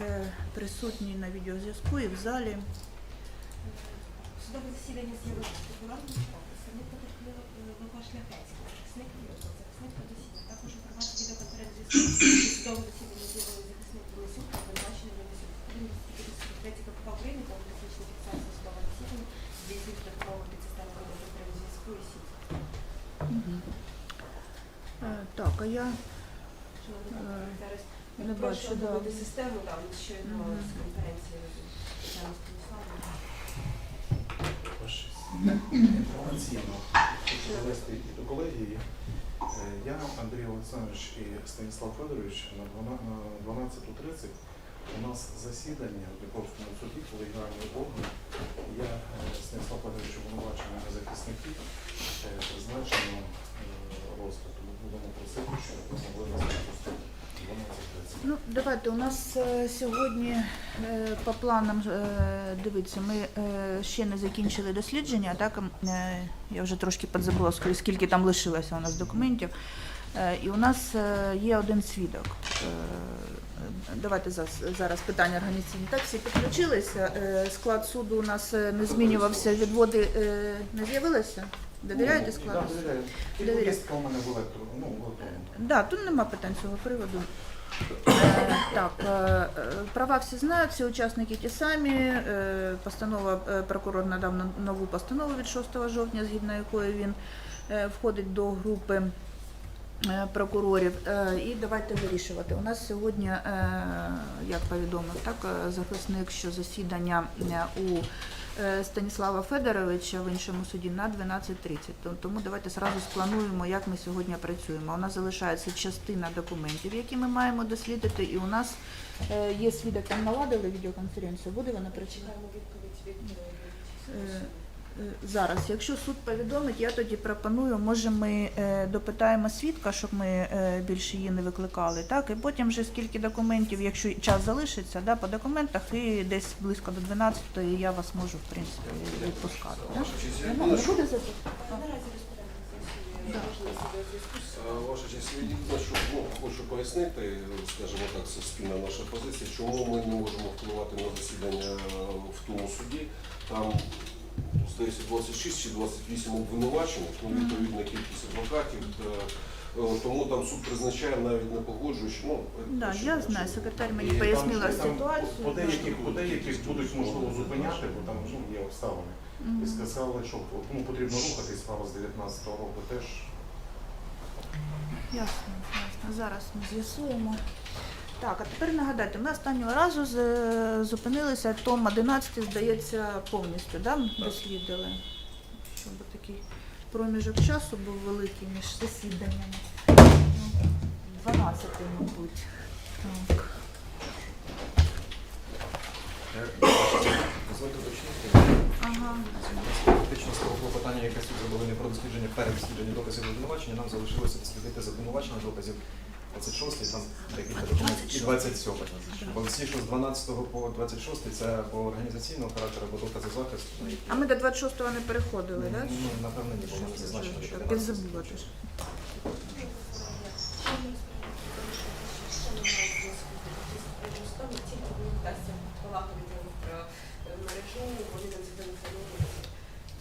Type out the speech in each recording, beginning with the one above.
е, присутній на відеозв'язку і в залі. Судове засідання з'явилося фігурантом. Представник потерпілого Лука Шляхетського, захисник Вірусов, захисник Федосія. Також інформація відеоконференції з судового засідання з'явилися захисник Денисюк обвинувачений Денисюк. 33 КПК України та автоматична фіксація судового засідання здійснюють додатково під систему роботи зв'язку і сіть. Е, Так, а я Шановні Е, зараз не бачу, да. оновити систему, там щойно Мгм. з конференції інформаційно хочу довести і до колегії. Е, Я, Андрій Олександрович і Станіслав Федорович на 12.30 у нас засідання в Дніпровському суді, колегіальний орган. Я е, Станіслав Федорович обвинувачений на захисників е, призначено розгляд. Тому будемо просити, щоб ви могли нас пропустити 12.30. Ну, давайте, у нас е, сьогодні е, по планам, е, дивіться, ми е, ще не закінчили дослідження, так, е, я вже трошки підзабула, скільки- там лишилося у нас документів. Е, І у нас е, є один свідок. Е, Давайте зас- зараз питання організаційні. Так, всі підключилися. Е, Склад суду у нас е, не змінювався, відводи е, не з'явилися? Довіряєте складу? Так, довіряю. Довіряю. електро, ну, в електронному. Да, тут нема питань цього приводу. Е, Так, е, е, права всі знають, всі учасники ті самі. Постанова прокурор надав на- нову постанову від 6 жовтня, згідно якої він е, входить до групи е, прокурорів. Е, І давайте вирішувати. У нас сьогодні, як повідомив так, захисник, що засідання у Станіслава Федоровича в іншому суді на 12.30. Тому- давайте зразу сплануємо, як ми сьогодні працюємо. У нас залишається частина документів, які ми маємо дослідити, і у нас е, є свідок, там наладили відеоконференцію. Буде вона працювати? Е, Зараз, якщо суд повідомить, я тоді пропоную, може ми е, допитаємо свідка, щоб ми е, більше її не викликали, так? І потім вже скільки документів, якщо час залишиться, да, по документах, і десь близько до 12-ї я вас можу, в принципі, відпускати. Да? Ваша честь, я буде Ваша честь, хочу пояснити, скажімо так, це спільна наша позиція, чому ми не можемо впливати на засідання в тому суді. Там, здається, 26 чи 28 обвинувачених, ну, відповідна кількість адвокатів. е, Тому там суд призначає навіть не погоджуючи. Ну, Да, я знаю, секретар І мені там- пояснила там ситуацію. По деяких, по деяких будуть можливо зупиняти, бо там ну, є обставини. І сказали, що ну, потрібно рухатись, справа з 19-го року теж. Ясно, ясно. Зараз ми з'ясуємо. Так, а тепер нагадайте, ми останнього разу з- зупинилися, том 11, здається, повністю да, дослідили. Щоб такий проміжок часу був великий між засіданнями. Ну, 12, мабуть. Так. Дозвольте уточнити. Ага. Фактично з того клопотання, яке суд не про дослідження перед дослідженням доказів обвинувачення, нам залишилося дослідити з обвинувачення доказів 26 там декілька документів і 27. Бо всі, що з 12 по 26 це або організаційного характеру, або докази захисту. ну, А ми до 26-го не переходили, так? Да? Ну, напевно, ні, бо в мене зазначено, що Так, 12. Забула теж.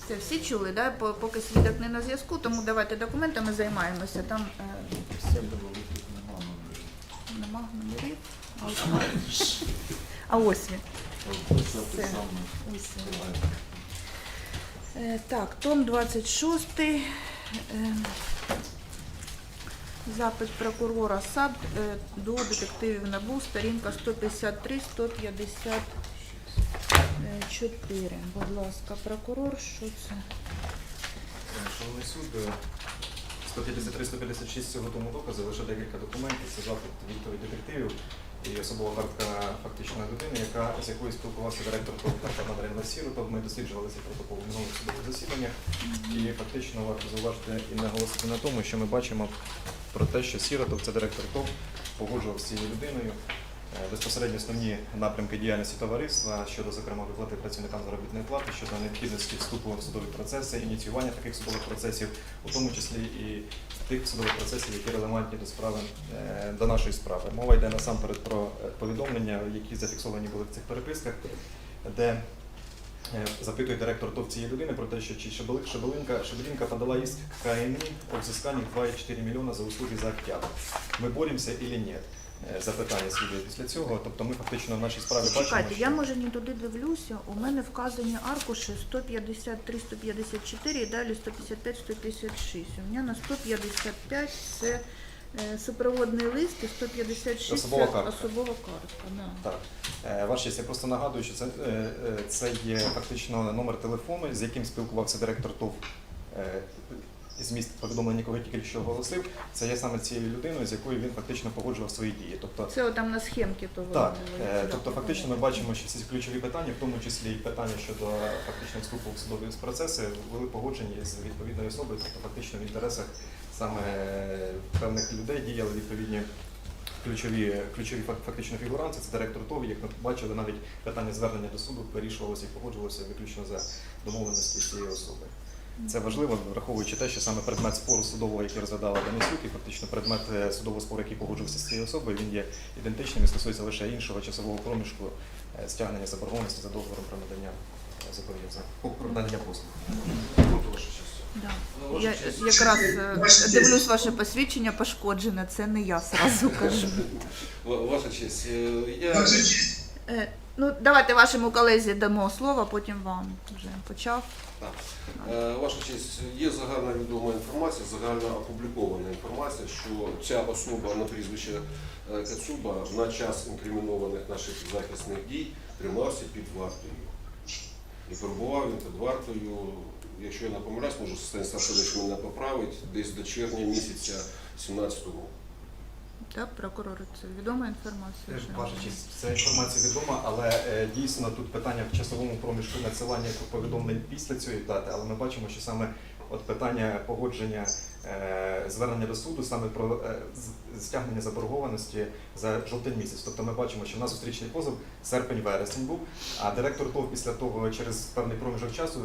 Все, всі чули, да? По- поки свідок не на зв'язку, тому давайте документами займаємося. Там е, все нема А ось- він. Так, том 26. Е, Запит прокурора САП е, до детективів НАБУ, сторінка 153-154. Будь ласка, прокурор, що це? Шановний суд, е, 153-156 цього тому докази, лише декілька документів, це запит відповідь детективів і особова картка фактично людини, яка з якою спілкувався директор ПВК Андрій Сіротов. Ми досліджували ці протокол в минулих судових засіданнях. І фактично варто зауважити і наголосити на тому, що ми бачимо про те, що Сіротов, це директор ТОВ, погоджував з цією людиною безпосередньо основні напрямки діяльності товариства щодо, зокрема, виплати працівникам заробітної плати, щодо необхідності вступу в судові процеси, ініціювання таких судових процесів, у тому числі і тих судових процесів, які релевантні до справи е, до нашої справи. Мова йде насамперед про е, повідомлення, які зафіксовані були в цих переписках, де Е, Запитує директор ТОВ цієї людини про те, що чи Шабелинка, Шабелинка подала иск КНИ о взыскании 2,4 мільйона за услуги за октябрь. Ми боремося или ні? Е, Запитання слідує після цього. Тобто ми фактично в нашій справі бачимо, Чекайте, що... я може не туди дивлюся. У мене вказані аркуші 153, 154 і далі 155, 156. У мене на 155 це е, супроводний лист і 156 Особова це картка. особова картка. Да. Так. Е, Ваша честь, я просто нагадую, що це, е, е, це є фактично номер телефону, з яким спілкувався директор ТОВ е, зміст повідомлення, якого я тільки що оголосив. Це є саме цією людиною, з якою він фактично погоджував свої дії. Тобто Це там на схемці то ви Так, е, тобто фактично ми бачимо, що ці ключові питання, в тому числі і питання щодо фактично вступу в судові процеси, були погоджені з відповідною особою, тобто фактично в інтересах саме е, певних людей діяли відповідні ключові, ключові фактично фігуранти, це директор ТОВ, як ми бачили, навіть питання звернення до суду вирішувалося і погоджувалося виключно за домовленості цієї особи. Це важливо, враховуючи те, що саме предмет спору судового, який розглядала Данисюк, і фактично предмет е, судового спору, який погоджувався з цією особою, він є ідентичним і стосується лише іншого часового проміжку е, стягнення заборгованості за договором про надання е, зобов'язань про надання послуг. Да. Я якраз дивлюсь ваше посвідчення пошкоджене, це не я сразу кажу. Ваша честь, я Ваша честь, Ну, давайте вашому колезі дамо слово, потім вам вже почав. Так. Е, Ваша честь, є загальна відома інформація, загально опублікована інформація, що ця особа на прізвище е, Кацуба на час інкримінованих наших захисних дій тримався під вартою. І перебував він під вартою, якщо я не помиляюсь, може Станіслав Федорович мене поправить, десь до червня місяця 17 року. Так, прокурори, це відома інформація. Ваша честь, ця інформація відома, але е, дійсно тут питання в часовому проміжку надсилання повідомлень після цієї дати, але ми бачимо, що саме от питання погодження е, звернення до суду саме про е, стягнення заборгованості за жовтень місяць. Тобто ми бачимо, що в нас зустрічний позов серпень-вересень був, а директор ТОВ після того через певний проміжок часу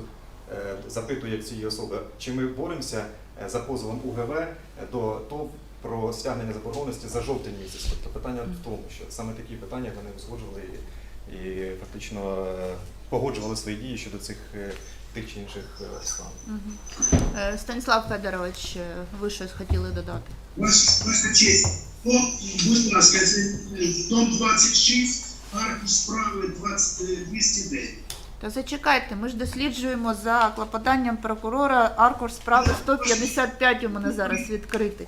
е, запитує цієї особи, чи ми боремося е, за позовом УГВ до ТОВ про стягнення заборгованості за жовтень місяць. Тобто питання в тому, що саме такі питання вони узгоджували і, і фактично е, погоджували свої дії щодо цих е, тих чи інших е, обставин. Е, Станіслав Федорович, ви щось хотіли додати? ваша, ваша честь. Том, будь ласка, це е, 26, аркуш справи 20, е, 209. Та зачекайте, ми ж досліджуємо за клопотанням прокурора аркуш справи 155 у мене зараз відкритий.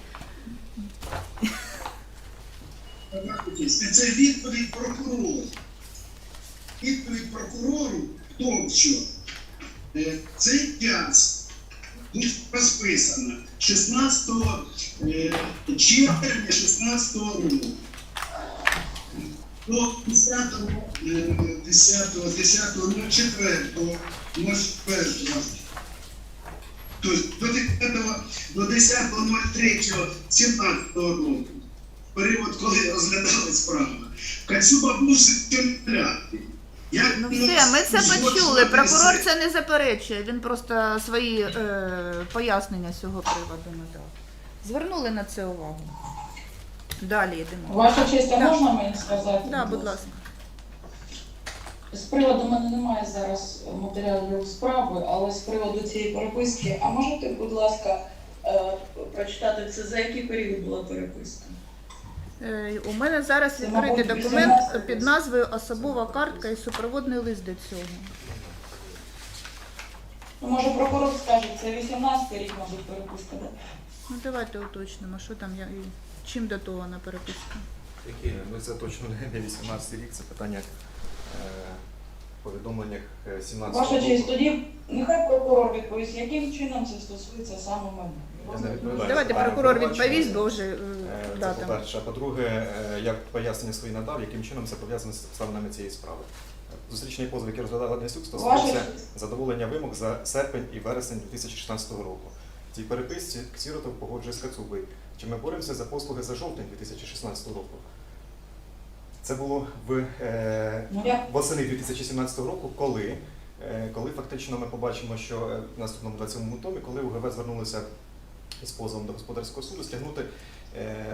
Це відповідь прокурору. Відповідь прокурору в тому, що е, цей час тут розписано 16 е, червня 16 року. До 10 е, 10 10 04 01 До 10 до 10.03.17 року період, коли розглядали справу. Кацюба був секретаріаті. Ну все, ми це почули. Прокурор це не заперечує. Він просто свої е, пояснення з цього приводу надав. Звернули на це увагу. Далі йдемо. Ваша честь, а можна мені сказати? Да, будь ласка. З приводу мене немає зараз матеріалів справи, але з приводу цієї переписки, а можете, будь ласка, е, прочитати це за який період була переписка? Е, У мене зараз відкритий документ під назвою Особова картка і супроводний лист до цього. Ну, може, прокурор скаже, це 18 рік, мабуть, переписка? Ну давайте уточнимо, що там я і чим датована переписка. Які ми це точно не 18 рік, це питання повідомленнях е, 17 Ваша року. честь, тоді нехай прокурор відповість, яким чином це стосується саме мене. Я не відповідаю. Давайте питання прокурор обвинувачення. відповість, бо вже е, Е, Це по-перше. А по-друге, е, я пояснення свої надав, яким чином це пов'язано з обставинами цієї справи. Зустрічний позов, який розглядав Аднесюк, Ваша стосується честь. задоволення вимог за серпень і вересень 2016 року. В цій переписці Ксіротов погоджує з Кацубою. Чи ми боремося за послуги за жовтень 2016 року? Це було в е, Ну, восени 2017 року, коли, е, коли фактично ми побачимо, що е, в наступному 27 томі, коли УГВ звернулися з позовом до господарського суду стягнути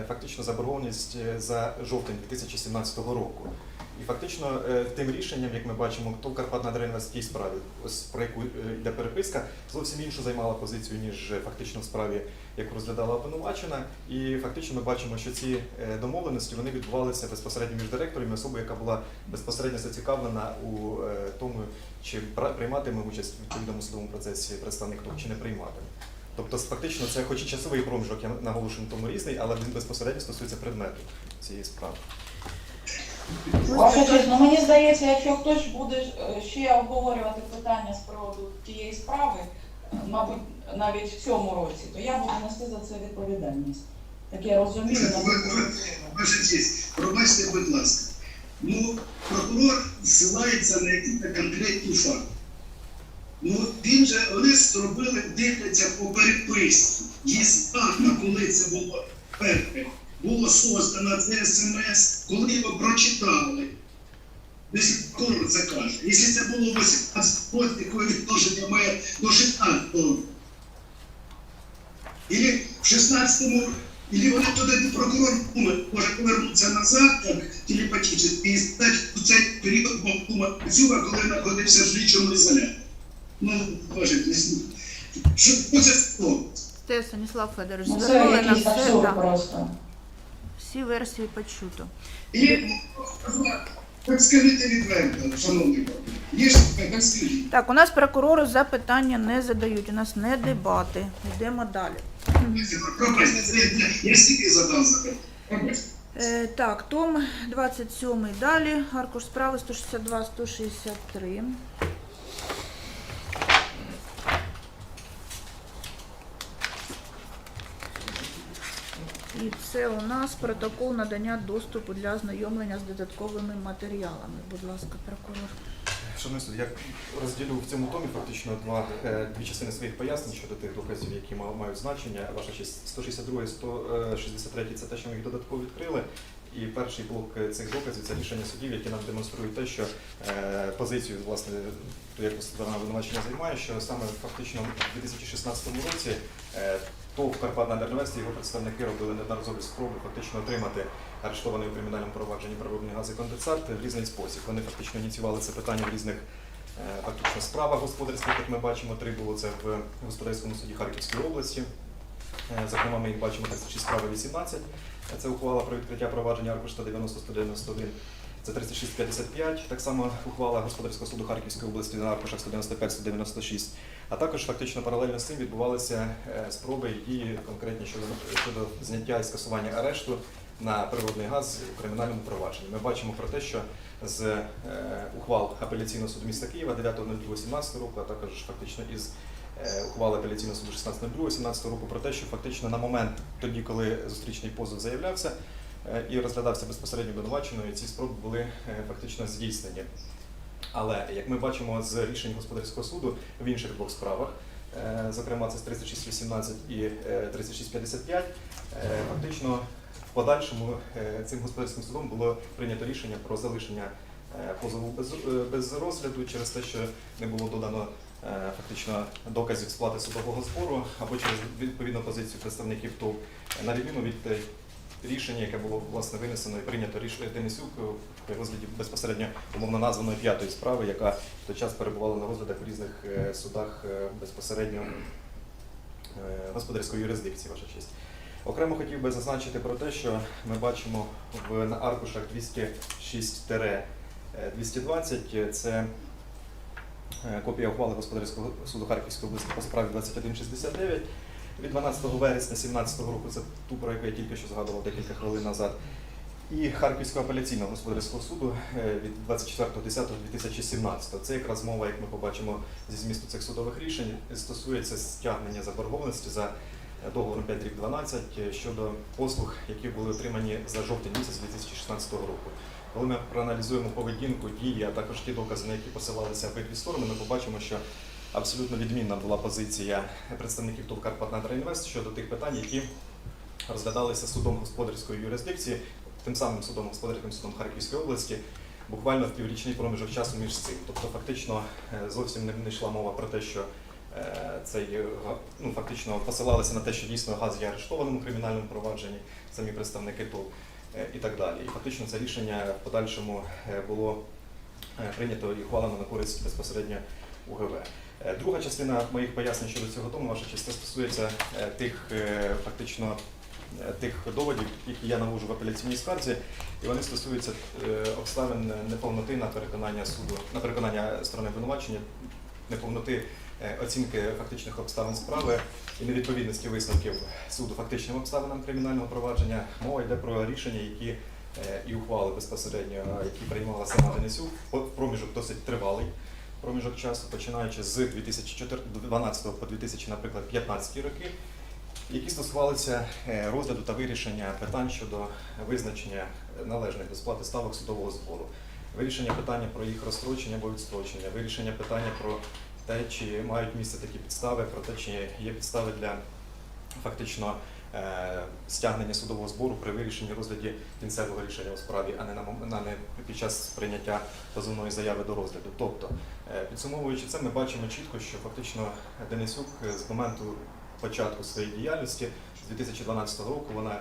фактично заборгованість е, за жовтень 2017 року. І фактично е, тим рішенням, як ми бачимо, то в тій справі, ось про яку е, йде переписка, зовсім іншу займала позицію, ніж е, фактично в справі, яку розглядала обвинувачена. І фактично ми бачимо, що ці е, домовленості вони відбувалися безпосередньо між директором і особою, яка була безпосередньо зацікавлена у е, тому, чи прийматиме участь в відповідному судовому процесі представник чи не прийматиме. Тобто, фактично, це хоч і часовий проміжок, я наголошую на тому різний, але він безпосередньо стосується предмету цієї справи. Ваша ну мені здається, якщо хтось буде е, ще обговорювати питання з приводу тієї справи, е, мабуть, навіть в цьому році, то я буду нести за це відповідальність. Так я розумію, на Ваша честь, пробачте, будь ласка. Ну, прокурор зсилається на якісь конкретні факти. Ну, він же, вони зробили, дивляться по переписці. Є дата, коли це було перше. Було создано це смс, коли його прочитали. Якщо прокурор це каже. Якщо це було 18 років, яке відношення має до 16 року. Или в 16-му, или вони туди прокурор думає, може повернутися назад, як телепатично, і стати в цей період Богума Цюва, коли знаходився в слідчому ізоляторі. Ну, боже, не знаю. Що це слово? Те, Станіслав Федорович, Ну, це звернули на якийсь все, абсурд да, просто. всі версії почуто. І, так скажіть відверто, шановний пане, є ж так скажіть. Так, у нас прокурору запитання не задають, у нас не дебати. Йдемо далі. Пробачте, я- я стільки задав запитання. Пробачте. Е, так, том 27 далі, аркуш справи 162-163. І це у нас протокол надання доступу для ознайомлення з додатковими матеріалами. Будь ласка, прокурор. Шановний суд, я розділю в цьому томі фактично два, е, дві частини своїх пояснень щодо тих доказів, які ма- мають значення. Ваша честь 162 і 163 це те, що ми їх додатково відкрили. І перший блок е, цих доказів це рішення судів, які нам демонструють те, що е, позицію, власне, яку сторона обвинувачення займає, що саме фактично у 2016 році ТОВ Карпатна Дернвест його представники робили неодноразові спроби фактично отримати арештований у кримінальному провадженні природний газ і конденсат в різний спосіб. Вони фактично ініціювали це питання в різних е, фактично справах господарських, як ми бачимо, три було це в господарському суді Харківської області. Е, Зокрема, ми їх бачимо 36 справи 18. Це ухвала про відкриття провадження аркуш 190-191. Це 3655, так само ухвала господарського суду Харківської області на аркушах 195-196. А також фактично паралельно з цим відбувалися е, спроби і конкретні щодо, щодо зняття і скасування арешту на природний газ у кримінальному провадженні. Ми бачимо про те, що з е, ухвал апеляційного суду міста Києва 9.02.17 року, а також фактично із е, ухвали апеляційного суду 16.02.17 року про те, що фактично на момент тоді, коли зустрічний позов заявлявся і розглядався безпосередньо обвинуваченою, ці спроби були е, фактично здійснені. Але як ми бачимо з рішень господарського суду в інших двох справах, е, зокрема це з 3618 і е, 3655, е, фактично в подальшому е, цим господарським судом було прийнято рішення про залишення е, позову без, е, розгляду через те, що не було додано е, фактично доказів сплати судового збору або через відповідну позицію представників ТОВ, е, на відміну від е, рішення, яке було власне винесено і прийнято рішення Денисюк при розгляді безпосередньо умовно названої п'ятої справи, яка в той час перебувала на розглядах в різних е, судах е, безпосередньо е, господарської юрисдикції, ваша честь. Окремо хотів би зазначити про те, що ми бачимо в на аркушах 206-220 це е, копія ухвали господарського суду Харківської області по справі 2169 від 12 вересня 2017 року. Це ту, про яку я тільки що згадував декілька хвилин назад. І Харківського апеляційного господарського суду е, від 24.10.2017. Це якраз мова, як ми побачимо зі змісту цих судових рішень, стосується стягнення заборгованості за договором 5 рік 12 щодо послуг, які були отримані за жовтень місяць 2016 року. Коли ми проаналізуємо поведінку, дії, а також ті докази, на які посилалися обидві сторони, ми побачимо, що абсолютно відмінна була позиція представників ТОВ «Карпатна Інвест щодо тих питань, які розглядалися судом господарської юрисдикції, тим самим судом господарським судом Харківської області буквально в піврічний проміжок часу між цим. Тобто, фактично е, зовсім не, йшла мова про те, що е, цей е, ну, фактично посилалися на те, що дійсно газ є арештованим у кримінальному провадженні, самі представники е, і так далі. І фактично це рішення в подальшому було прийнято і ухвалено на користь безпосередньо УГВ. Е, Друга частина моїх пояснень щодо цього тому, ваша частина стосується е, тих е, фактично тих доводів, які я навожу в апеляційній скарзі, і вони стосуються обставин неповноти на переконання суду, на переконання сторони обвинувачення, неповноти оцінки фактичних обставин справи і невідповідності висновків суду фактичним обставинам кримінального провадження. Мова йде про рішення, які і ухвали безпосередньо, які приймала сама Денисюк, проміжок досить тривалий. Проміжок часу, починаючи з 2012 по 2000, наприклад, 15 роки, які стосувалися е, розгляду та вирішення питань щодо визначення належних до сплати ставок судового збору, вирішення питання про їх розстрочення або відстрочення, вирішення питання про те, чи мають місце такі підстави, про те, чи є підстави для фактично стягнення судового збору при вирішенні розгляді кінцевого рішення у справі, а не на не під час прийняття позовної заяви до розгляду. Тобто, е, підсумовуючи це, ми бачимо чітко, що фактично Денисюк е, з моменту початку своєї діяльності з 2012 року вона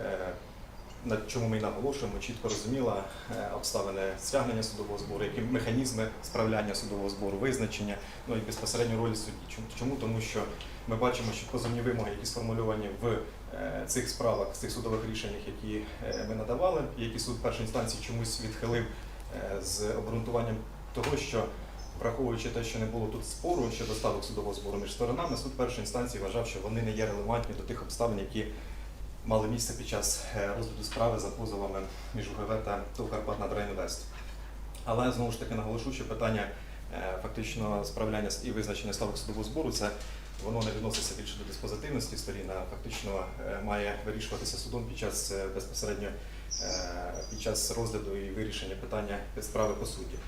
е, на чому ми і наголошуємо, чітко розуміла е, обставини стягнення судового збору, які механізми справляння судового збору, визначення, ну і безпосередньо ролі судді. Чому-? Тому що ми бачимо, що позовні вимоги, які сформульовані в е, цих справах, в цих судових рішеннях, які е, ми надавали, які суд першої інстанції чомусь відхилив з обґрунтуванням того, що враховуючи те, що не було тут спору щодо ставок судового збору між сторонами, суд першої інстанції вважав, що вони не є релевантні до тих обставин, які мали місце під час е, розгляду справи за позовами між УГВ та ТОВ «Карпат на Драйнвест». Але знову ж таки наголошу, що питання е, фактично справляння і визначення ставок судового збору це воно не відноситься більше до диспозитивності сторін, а фактично е, має вирішуватися судом під час безпосередньо під час розгляду і вирішення питання під справи по суті.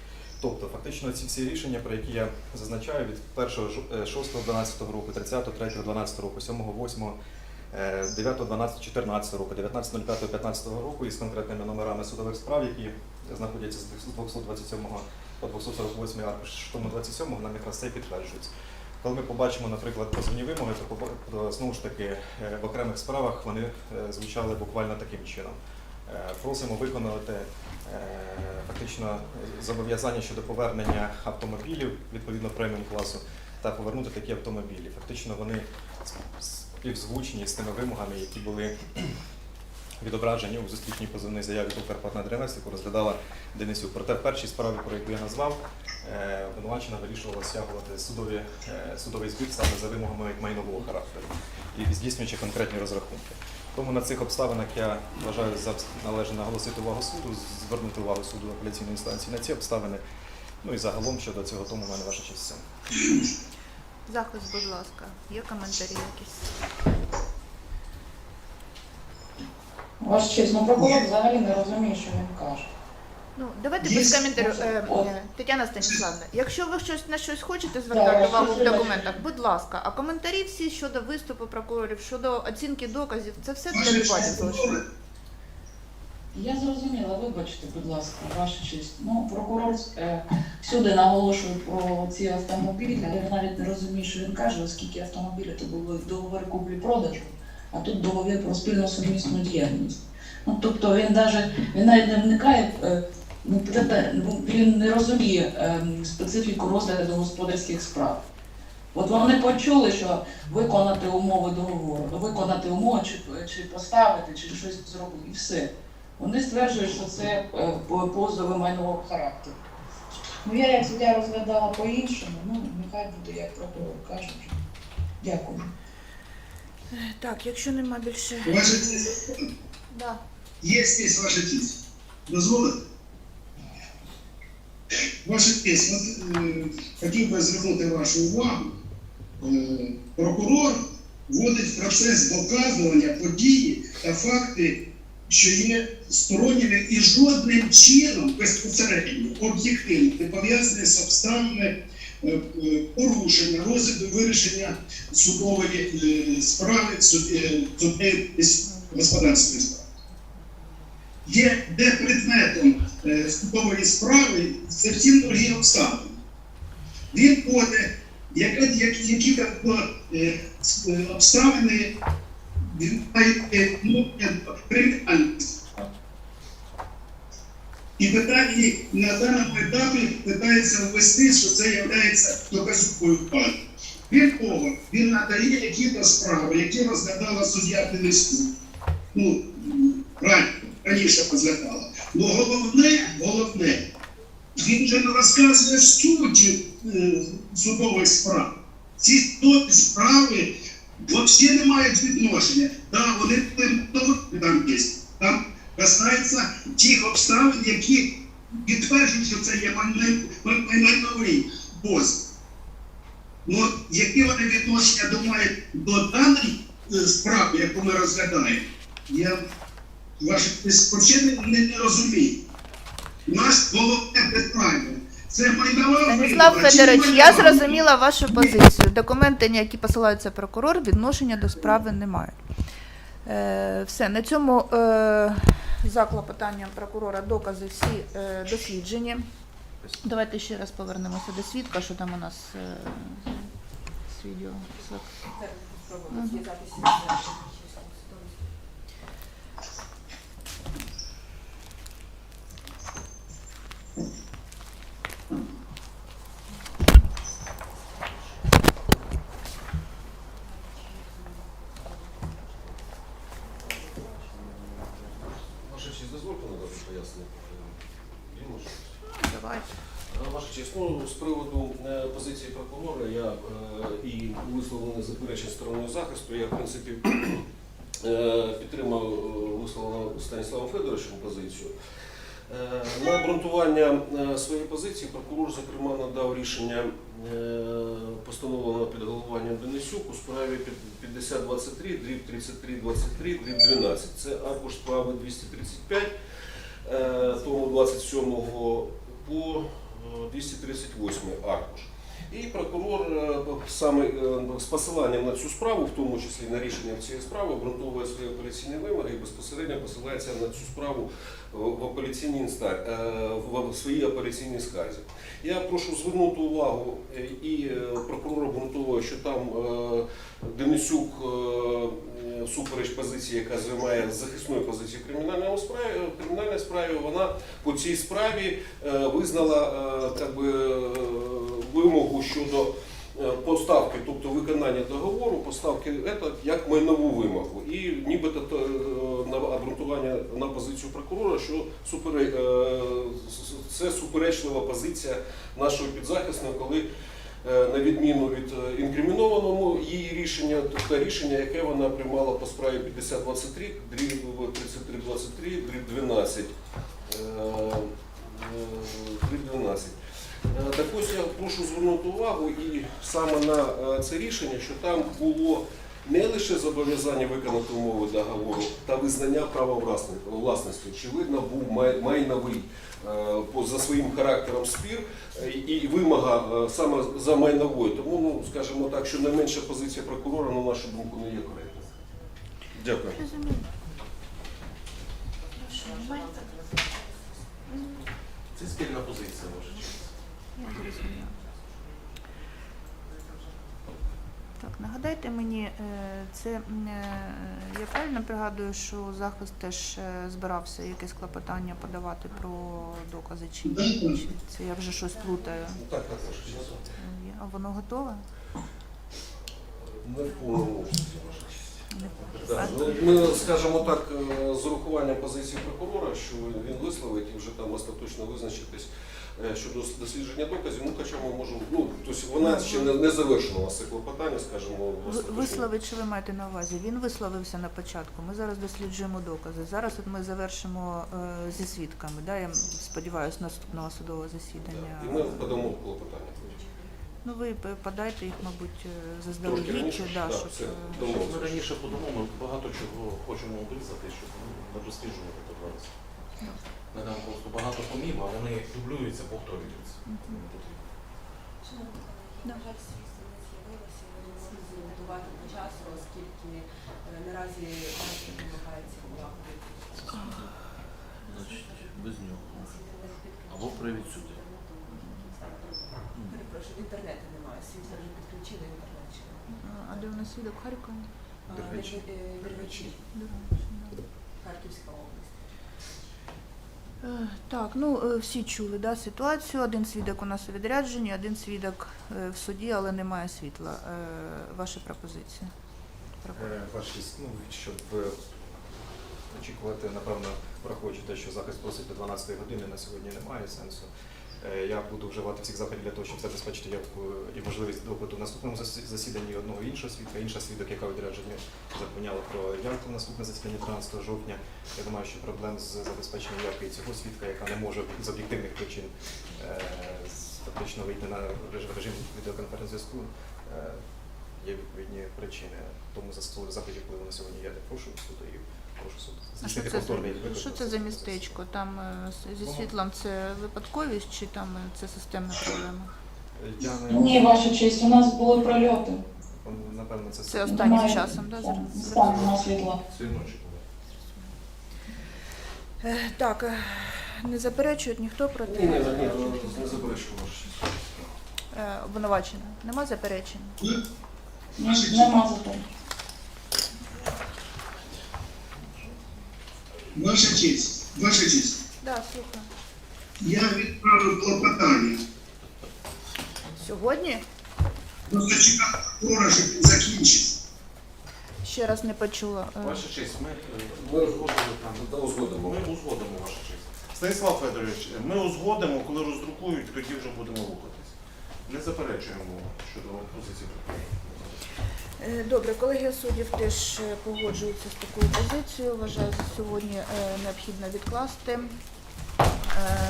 Тобто, фактично, ці всі рішення, про які я зазначаю, від 1 6 12 року, 30 3 12 року, 7 8 9, 12, 14 року, 19, 05, 15 року із конкретними номерами судових справ, які знаходяться з 227 по 248 аркуш, тому 27 нам якраз це підтверджується. Коли ми побачимо, наприклад, позовні вимоги, то, знову ж таки е, в окремих справах вони е, звучали буквально таким чином. Е, Просимо виконувати фактично зобов'язання щодо повернення автомобілів відповідно преміум класу та повернути такі автомобілі. Фактично вони співзвучні з тими вимогами, які були відображені у зустрічній позовній заяві Дренес, яку розглядала Денисюк. Проте в першій справі, про яку я назвав, е, обвинувачена вирішувала стягувати судові, е, судовий збір саме за вимогами майнового характеру і здійснюючи конкретні розрахунки. Тому на цих обставинах я вважаю за належне наголосити увагу суду, звернути увагу суду апеляційної інстанції на ці обставини. Ну і загалом щодо цього тому в мене ваша честь. Захист, будь ласка, є коментарі якісь? Ваш честь, ну прокурор взагалі не розуміє, що він каже. Ну, давайте Є- без коментарів. Е, е, Тетяна Станіславна, якщо ви щось на щось хочете звертати Так, увагу в документах, будь ласка, а коментарі всі щодо виступу прокурорів, щодо оцінки доказів, це все для дебатів залишено. Я зрозуміла, вибачте, будь ласка, ваша честь. Ну, прокурор е, всюди наголошує про ці автомобілі, я навіть не розумію, що він каже, оскільки автомобілі то були договори куплі-продажу, а тут договір про спільну сумісну діяльність. Ну, тобто він навіть, він навіть не вникає, е, ну, він не розуміє ем, специфіку розгляду господарських справ. От вони почули, що виконати умови договору, виконати умови, чи, чи поставити, чи щось зробити, і все. Вони стверджують, що це е, позови майнового характеру. Ну я як суддя розглядала по-іншому, ну нехай буде як прокурор каже. Дякую. Так, якщо нема більше. Ваша честь, Да. є здесь ваша честь. Дозволите? Ваша честь, хотів би звернути вашу увагу. Е, прокурор вводить в процес доказування події та факти, що є сторонніми і жодним чином безпосередньо об'єктивно не пов'язані з обставинами е, порушення, розгляду вирішення судової е, справи, е, із господарської справи. є де предметом судової справи зовсім другі обставини. Він яка- які е, обставини відбувають е, ну. І питання на даному етапі питається ввести, що це є доказовою базою. Він того, він надає якісь справи, які розглядала суддя Дениску. Ну, раніше, раніше розглядала. Ну головне, головне, він же не розказує суті е, судових справ. Ці справи взагалі не мають відношення. Да, вони там є. Там касається тих обставин, які підтверджують, що це є майно- май- майновий позов. Ну, які вони відношення до до даної е, справи, яку ми розглядаємо, я ваше взагалі не, не розумію. Наш головне питання Станіслав Федорович, я зрозуміла вашу позицію. Документи, на які посилаються прокурор, відношення до справи немає. Е, все, на цьому е, за клопотанням прокурора докази всі е, досліджені. Давайте ще раз повернемося до свідка, що там у нас е, з відео. Зараз спробуємо зв'язатися з судовим Ваша честь, дозвольте надати пояснення. Є можливість? Давайте. Е, Ваша честь, ну, з приводу е, позиції прокурора я е, і висловлене заперечення стороною захисту, я в принципі е, підтримав е, висловлену Станіславом Федоровичем позицію. Е, На обґрунтування своєї позиції прокурор, зокрема, надав рішення постановленого під головуванням Денисюк у справі 5023, дріб 3323, дріб 12. Це аркуш справи 235, е, тому 27 по е, 238 аркуш. І прокурор е, саме е, з посиланням на цю справу, в тому числі на рішення цієї справи, обґрунтовує свої апеляційні вимоги і безпосередньо посилається на цю справу в в апеляційній інста- е, в своїй апеляційній скарзі. Я прошу звернути увагу е, і е, прокурор обґрунтовує, що там е, Денисюк е, е, супереч позиції, яка займає захисної позиції в кримінальному справі, в кримінальній справі, вона по цій справі е, визнала е, так би, е, вимогу щодо е, поставки, тобто виконання договору, поставки это, як майнову вимогу. І нібито то, е, на обґрунтування на позицію прокурора, що супере, е, це суперечлива позиція нашого підзахисного, коли е, на відміну від інкримінованого її рішення, тобто рішення, яке вона приймала по справі 5023, дріб 3323, дріб 12. е, е, Дріб 12. Е, Так ось я прошу звернути увагу і саме на е, це рішення, що там було не лише зобов'язання виконати умови договору та визнання права власності. Очевидно, був май- майновий е, за своїм характером спір е, і вимога е, саме за майновою. Тому, ну, скажімо так, що найменша позиція прокурора, на нашу думку, не є коректною. Дякую. Це спільна позиція ваша честь. Я зрозуміла. Так, нагадайте мені, е, це е, я правильно пригадую, що захист теж е, збирався якесь клопотання подавати про докази чи ні? Чи Це я вже щось плутаю. Так, так. Е, А воно готове? Не в повному обсязі, Ми скажемо так е, з урахуванням позиції прокурора, що він висловить і вже там остаточно визначитись е, щодо дослідження доказів. Ну, хоча ми можемо, ну тобто вона ще не, не завершена у нас це клопотання, скажімо, остаточно. Висловить, що ви маєте на увазі? Він висловився на початку. Ми зараз досліджуємо докази. Зараз от ми завершимо е, зі свідками. Да? Я сподіваюся, наступного судового засідання. Так, І ми подамо клопотання. Ну ви подайте їх, мабуть, е, заздалегідь, чи, да, щоб е, домовились. Ми раніше подамо, ми багато чого хочемо обрізати, щоб не досліджувати тут зараз. Ми там просто багато помів, а вони дублюються, повторюються. Мгм. Не потрібно. На жаль, свідки не з'явилося, вони не по часу, оскільки е, наразі увагу. Значить, без нього. Або привід сюди. Перепрошую, інтернету немає, світло вже підключили, інтернет ще. А де у нас свідок Харкова? А, Дергачі. Е, Харківська область. Е, Так, ну е, всі чули да, ситуацію. Один свідок у нас у відрядженні, один свідок е, в суді, але немає світла. Е, Ваші пропозиції? Е, Вашість, ну, щоб е, очікувати, напевно, враховуючи те, що захист просить до 12 години, на сьогодні немає сенсу. Е, Я буду вживати всіх заходів для того, щоб забезпечити явку і можливість допиту в наступному засіданні одного іншого свідка. Інша свідок, яка у відрядженні запевняла про явку в наступне засідання 13 жовтня. Я думаю, що проблем з забезпеченням явки і цього свідка, яка не може з об'єктивних причин е, фактично вийти на режим відеоконференц-зв'язку, е, є відповідні причини. Тому заходів впливу на сьогодні я не прошу суду прошу суд А що це, за, що це за містечко? Там е, з- зі світлом це випадковість чи там е, це системна проблема? Я не Ні, ваша честь, у нас були прольоти. напевно це Це останнім Немає- часом, да, зараз? Стан нема світла. Цієї ночі було. Е, Так, е, не заперечують ніхто проти Ні, ні, ні, не заперечую вашу честь. Е, обвинувачення. Нема заперечень? Ні, Нема запитань. Ваша честь, ваша честь, Да, слухаю. я відправив клопотання. Сьогодні? Просто чекав прокурора, щоб він закінчив. Ще раз не почула. Е, Ваша честь, ми, е, Ми узгодили там. Да, узгодимо. Ми узгодимо, ваша честь. Станіслав Федорович, ми узгодимо, коли роздрукують, тоді вже будемо рухатись. Не заперечуємо щодо позиції. Е, Добре, колегія суддів теж е, погоджується з такою позицією. Вважаю, за сьогодні е, необхідно відкласти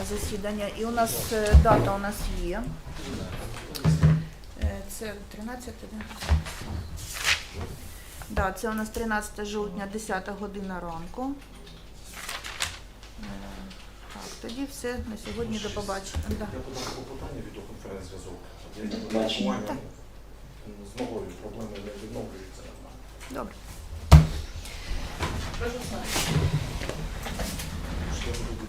засідання. І у нас дата у нас є. Це 13, да? Да, це у нас 13 жовтня, 10 година ранку. Так, тоді все на сьогодні до побачення. Да. Я подав клопотання відеоконференц-зв'язок. Я До не з ногою проблеми не відновлюються нормально. Добре. Що я буду